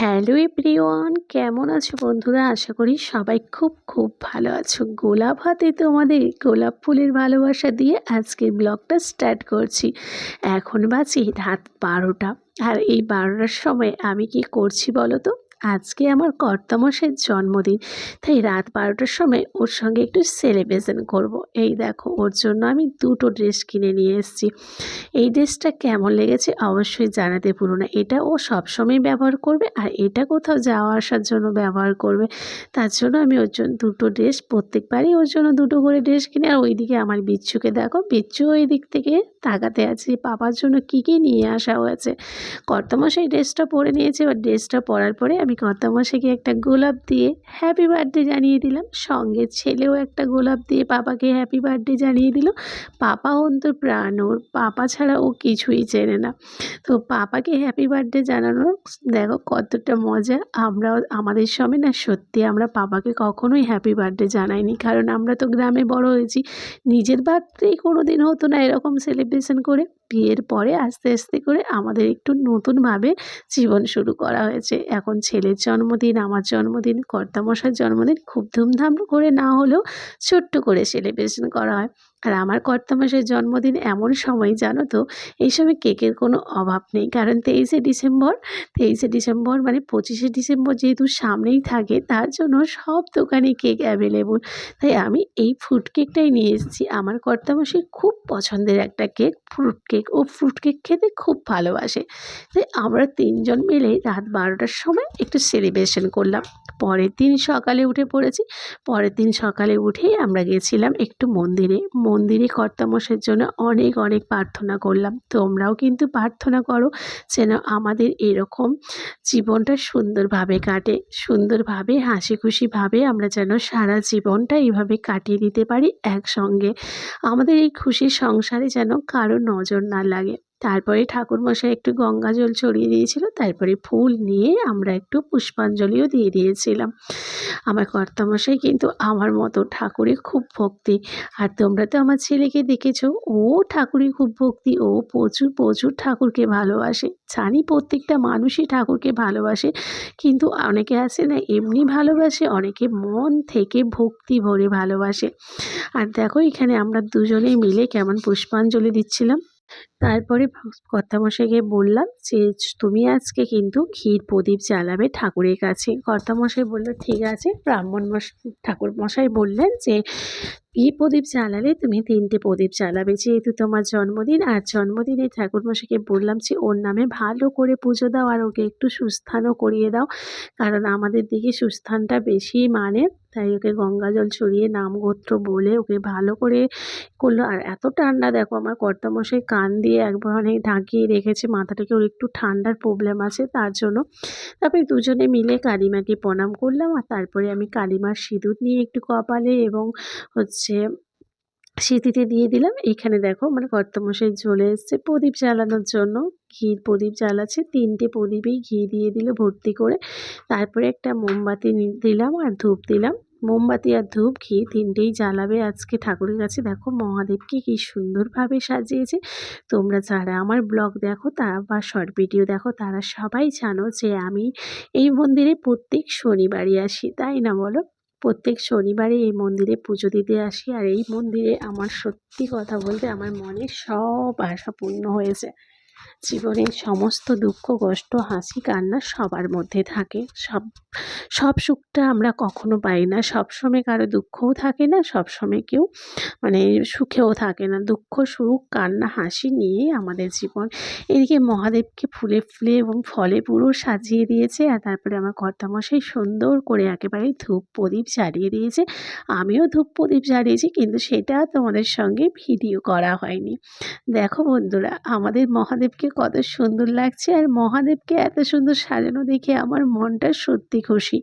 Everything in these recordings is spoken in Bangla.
হ্যালো এভরিওয়ান, কেমন আছো বন্ধুরা? আশা করি সবাই খুব খুব ভালো আছো। গোলাপ হাতে তোমাদের গোলাপ ফুলের ভালোবাসা দিয়ে আজকের ব্লগটা স্টার্ট করছি। এখন বাজে রাত বারোটা। আর এই বারোটার সময় আমি কি করছি বলো তো? আজকে আমার কর্তামশের জন্মদিন, তাই রাত বারোটার সময় ওর সঙ্গে একটু সেলিব্রেশন করব। এই দেখো, ওর জন্য আমি দুটো ড্রেস কিনে নিয়ে এসেছি। এই ড্রেসটা কেমন লেগেছে অবশ্যই জানাতে পুরো না। এটা ও সবসময় ব্যবহার করবে আর এটা কোথাও যাওয়া আসার জন্য ব্যবহার করবে। তার জন্য আমি ওর জন্য দুটো ড্রেস, প্রত্যেকবারই ওর জন্য দুটো করে ড্রেস কিনে আর ওইদিকে আমার বিচ্ছুকে দেখো, বিচ্ছু ওই দিক থেকে তাকাতে আছে পাপার জন্য কী কী নিয়ে আসা হয়েছে। কর্তামশাই ড্রেসটা পরে নিয়েছে, এবার ড্রেসটা পরার পরে আমি কর্তামশাইকে একটা গোলাপ দিয়ে হ্যাপি বার্থডে জানিয়ে দিলাম। সঙ্গে ছেলেও একটা গোলাপ দিয়ে পাপাকে হ্যাপি বার্থডে জানিয়ে দিল। পাপা অন্তর প্রাণ ওর পাপা ছাড়া ও কিছুই চেনে না। তো পাপাকে হ্যাপি বার্থডে জানানো দেখো কতটা মজা। আমরাও, আমাদের সময় না সত্যি আমরা পাপাকে কখনোই হ্যাপি বার্থডে জানাইনি। কারণ আমরা তো গ্রামে বড় হয়েছি। নিজের বার্থডেই কোনো দিন হতো না এরকম সেলিব্রেশন করে। বিয়ের পরে আস্তে আস্তে করে আমাদের একটু নতুনভাবে জীবন শুরু করা হয়েছে। এখন ছেলের জন্মদিন, আমার জন্মদিন কর্তামশার জন্মদিন খুব ধুমধাম করে না হলেও ছোট্ট করে সেলিব্রেশন করা হয়। আর আমার কর্তামশাইয়ের জন্মদিন এমন সময়, জানো তো? এই সময় কেকের কোনো অভাব নেই। কারণ তেইশে ডিসেম্বর তেইশে ডিসেম্বর মানে পঁচিশে ডিসেম্বর যেহেতু সামনেই থাকে, তার জন্য সব দোকানে কেক অ্যাভেলেবল তাই আমি এই ফ্রুট কেকটাই নিয়ে এসেছি। আমার কর্তামশাই খুব পছন্দের একটা কেক ফ্রুট কেক ও ফ্রুট কেক খেতে খুব ভালোবাসে। তাই আমরা তিনজন মিলে রাত বারোটার সময় একটু সেলিব্রেশন করলাম। পরের দিন সকালে উঠে পড়েছি। পরের দিন সকালে উঠেই আমরা গেছিলাম একটু মন্দিরে। মন্দিরে কর্তামশের জন্য অনেক অনেক প্রার্থনা করলাম। তোমরাও কিন্তু প্রার্থনা করো যেন আমাদের এরকম জীবনটা সুন্দরভাবে কাটে। সুন্দরভাবে হাসি খুশিভাবে আমরা যেন সারা জীবনটা এইভাবে কাটিয়ে দিতে পারি একসঙ্গে। আমাদের এই খুশির সংসারে যেন কারও নজর না লাগে। তারপরে ঠাকুরমশাই একটু গঙ্গা জল ছড়িয়ে দিয়েছিল, তারপরে ফুল নিয়ে আমরা একটু পুষ্পাঞ্জলিও দিয়ে দিয়েছিলাম। আমার কর্তামশাই কিন্তু আমার মতো ঠাকুরে খুব ভক্তি। আর তোমরা তো আমার ছেলেকে দেখেছ, ও ঠাকুরে খুব ভক্তি, ও প্রচুর প্রচুর ঠাকুরকে ভালোবাসে। জানি প্রত্যেকটা মানুষই ঠাকুরকে ভালোবাসে, কিন্তু অনেকে আছে না, এমনি ভালোবাসে, অনেকে মন থেকে ভক্তি ভরে ভালোবাসে। আর দেখো এখানে আমরা দুজনেই মিলে কেমন পুষ্পাঞ্জলি দিচ্ছিলাম। তারপরে কর্তামশাইকে বললাম যে তুমি আজকে কিন্তু ক্ষীর প্রদীপ জ্বালাবে ঠাকুরের কাছে। কর্তামশাই বলল, ঠিক আছে। ব্রাহ্মণ ঠাকুর মশাই বললেন যে ঘি প্রদীপ জ্বালালে তুমি তিনটে প্রদীপ জ্বালাবে। যেহেতু তোমার জন্মদিন, আর জন্মদিনে ঠাকুরমশাইকে বললাম যে, ওর নামে ভালো করে পুজো দাও, আর ওকে একটু সুস্থানও করিয়ে দাও। কারণ আমাদের দিকে সুস্থানটা বেশি মানে তাই ওকে গঙ্গা জল ছড়িয়ে নাম গোত্র বলে ওকে ভালো করে করল। আর এত ঠান্ডা, দেখো আমার কর্তামশাই কান দিয়ে একবার অনেক ঢাকিয়ে রেখেছে, মাথাটাকে ওর একটু ঠান্ডার প্রবলেম আছে, তার জন্য। তারপরে দুজনে মিলে কালিমাকে প্রণাম করলাম আর তারপরে আমি কালিমার সিঁদুর নিয়ে একটু কপালে এবং হচ্ছে সিঁথিতে দিয়ে দিলাম। এইখানে দেখো মানে কর্তমশাই চলে এসছে প্রদীপ জ্বালানোর জন্য। ঘির প্রদীপ জ্বালাচ্ছে, তিনটে প্রদীপেই ঘি দিয়ে দিল ভর্তি করে। তারপরে একটা মোমবাতি দিলাম আর ধূপ দিলাম। মোমবাতি আর ধূপ, ঘি তিনটেই জ্বালাবে আজকে ঠাকুরের কাছে। দেখো মহাদেবকে কি সুন্দরভাবে সাজিয়েছে। তোমরা যারা আমার ব্লগ দেখো তারা বা শর্ট ভিডিও দেখো, তারা সবাই জানো যে আমি এই মন্দিরে প্রত্যেক শনিবারই আসি, তাই না বলো? প্রত্যেক শনিবারে এই মন্দিরে পুজো দিতে আসি। আর এই মন্দিরে আমার সত্যি কথা বলতে আমার মনে সব আশা পূর্ণ হয়েছে। জীবনের সমস্ত দুঃখ, কষ্ট, হাসি, কান্না সবার মধ্যে থাকে। সব সব সুখটা আমরা কখনো পাই না। সবসময় কারও দুঃখও থাকে না সবসময় কেউ মানে সুখেও থাকে না। দুঃখ, সুখ, কান্না, হাসি নিয়ে আমাদের জীবন। এদিকে মহাদেবকে ফুলে ফুলে এবং ফলে পুরো সাজিয়ে দিয়েছে আর তারপরে আমার কর্তামশাই সুন্দর করে একেবারে ধূপ প্রদীপ জ্বালিয়ে দিয়েছে। আমিও ধূপ প্রদীপ জ্বালিয়েছি কিন্তু সেটা তোমাদের সঙ্গে ভিডিও করা হয়নি। দেখো বন্ধুরা, আমাদের মহাদেবকে কত সুন্দর লাগছে আর মহাদেবকে এত সুন্দর সাজানো দেখে আমার মনটা সত্যি খুশি।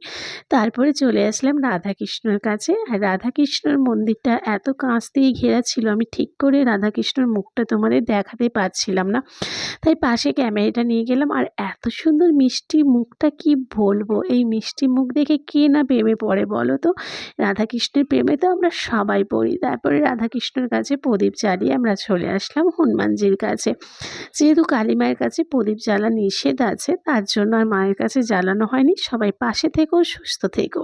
তারপরে চলে আসলাম রাধাকৃষ্ণর কাছে। আর রাধাকৃষ্ণর মন্দিরটা এত কাঁচ দিয়ে ঘেরা ছিল, আমি ঠিক করে রাধাকৃষ্ণর মুখটা তোমাদের দেখাতে পারছিলাম না। তাই পাশে ক্যামেরাটা নিয়ে গেলাম আর এত সুন্দর মিষ্টি মুখটা কি বলব? এই মিষ্টি মুখ দেখে কে না প্রেমে পড়ে বলো তো? রাধাকৃষ্ণের প্রেমে তো আমরা সবাই পড়ি। তারপরে রাধাকৃষ্ণের কাছে প্রদীপ জ্বালিয়ে আমরা চলে আসলাম হনুমানজির কাছে। যেহেতু যেহেতু কালী মায়ের কাছে প্রদীপ জ্বালা নিষেধ আছে, তার জন্য আর মায়ের কাছে জ্বালানো হয়নি। সবাই পাশে থেকো, সুস্থ থেকো।